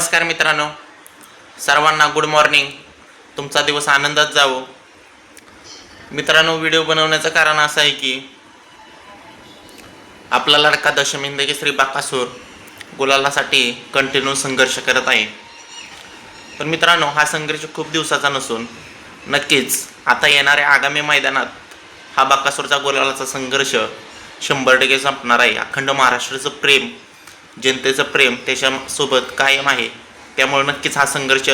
नमस्कार मित्रांनो. सर्वांना गुड मॉर्निंग तुमचा दिवस आनंदात जावो. मित्रांनो व्हिडिओ बनवण्याचं कारण असं आहे की आपला लडका दशमिंदगी श्री बाकासूर गुलालासाठी कंटिन्यू संघर्ष करत आहे. पण मित्रांनो हा संघर्ष खूप दिवसाचा नसून नक्कीच आता येणाऱ्या आगामी मैदानात हा बाकासूरचा गुलालाचा संघर्ष शंभर टक्के संपणार आहे. अखंड महाराष्ट्राचं प्रेम जनतेचं प्रेम त्याच्यासोबत कायम आहे. त्यामुळे नक्कीच हा संघर्ष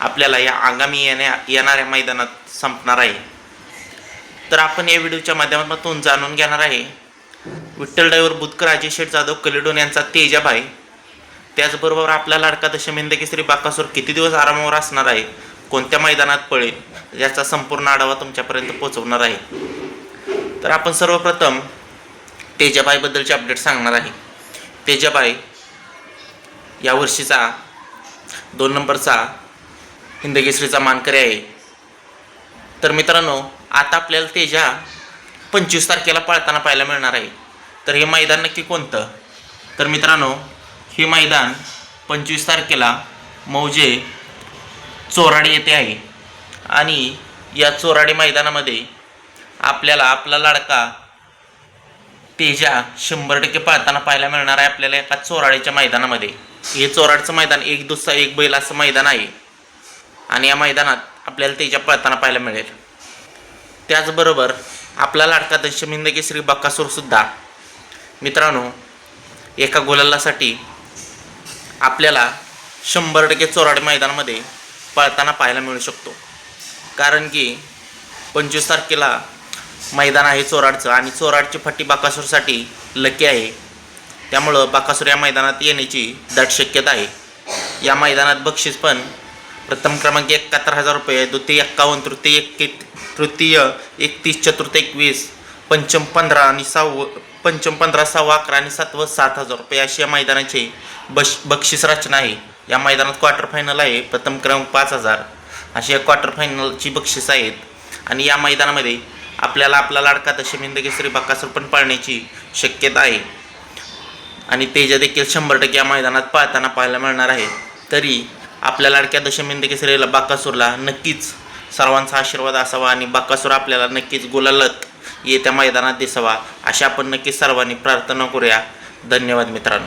आपल्याला या आगामी येण्या येणाऱ्या मैदानात संपणार आहे. तर आपण या व्हिडिओच्या माध्यमातून जाणून घेणार आहे विठ्ठल डायवर बुधकर अजय शेठ जाधव कलिडोन यांचा तेजाभाई त्याचबरोबर आपला लाडका दशमिंद केसरी बाकासूर किती दिवस आरामावर असणार आहे कोणत्या मैदानात पळेल याचा संपूर्ण आढावा तुमच्यापर्यंत पोहोचवणार आहे. तर आपण सर्वप्रथम तेजाबाईबद्दलचे अपडेट सांगणार आहे. तेजाबाई या वर्षीचा दोन नंबरचा हिंदकेसरीचा मानकरी आहे. तर मित्रांनो आता आपल्याला तेजा पंचवीस तारखेला पळताना पाहायला मिळणार आहे. तर हे मैदान नक्की कोणतं? तर मित्रांनो हे मैदान पंचवीस तारखेला मौजे चोराडी येथे आहे. आणि या चोराडी मैदानामध्ये आपल्याला आपला लाडका तेजा शंभर टक्के पाळताना पाहायला मिळणार आहे आपल्याला एका चोराडीच्या मैदानामध्ये. हे चोराडचं मैदान एक दुसरा एक बैल असं मैदान आहे. आणि या मैदानात आपल्याला तेजा पळताना पाहायला मिळेल. त्याचबरोबर आपला लाडका दशमिंद केसरी बक्कासूरसुद्धा मित्रांनो एका गुलालासाठी आपल्याला शंभर टक्के चोराड मैदानामध्ये पळताना पाहायला मिळू शकतो. कारण की पंचवीस तारखेला मैदान आहे चोराडचं आणि चोराडची फट्टी बाकासूरसाठी लकी आहे. त्यामुळं बाकासूर या मैदानात येण्याची दाट शक्यता आहे. या मैदानात बक्षीस पण प्रथम क्रमांक एकाहत्तर हजार रुपये द्वितीय एक्कावन्न तृतीय एक तृतीय एकतीस चतुर्थ एकवीस पंचम पंधरा आणि सहावं पंचम पंधरा सहावं अकरा आणि सातवं सात हजार रुपये अशी या मैदानाची बश बक्षीस रचना आहे. या मैदानात क्वार्टर फायनल आहे. प्रथम क्रमांक पाच हजार. अशी या क्वार्टर फायनलची बक्षीस आहेत. आणि या मैदानामध्ये आपल्याला आपला लाडका दशमिंदगी श्री बक्कासूर पण पाळण्याची शक्यता आहे. आणि तेजा देखील शंभर टक्के या मैदानात पाळताना पाहायला मिळणार आहे. तरी आपल्या लाडक्या दशमिंद बाकासूरला नक्कीच सर्वांचा आशीर्वाद असावा आणि बाकासूर आपल्याला नक्कीच गुलालत येत्या मैदानात दिसावा अशा आपण नक्कीच सर्वांनी प्रार्थना करूया. धन्यवाद मित्रांनो.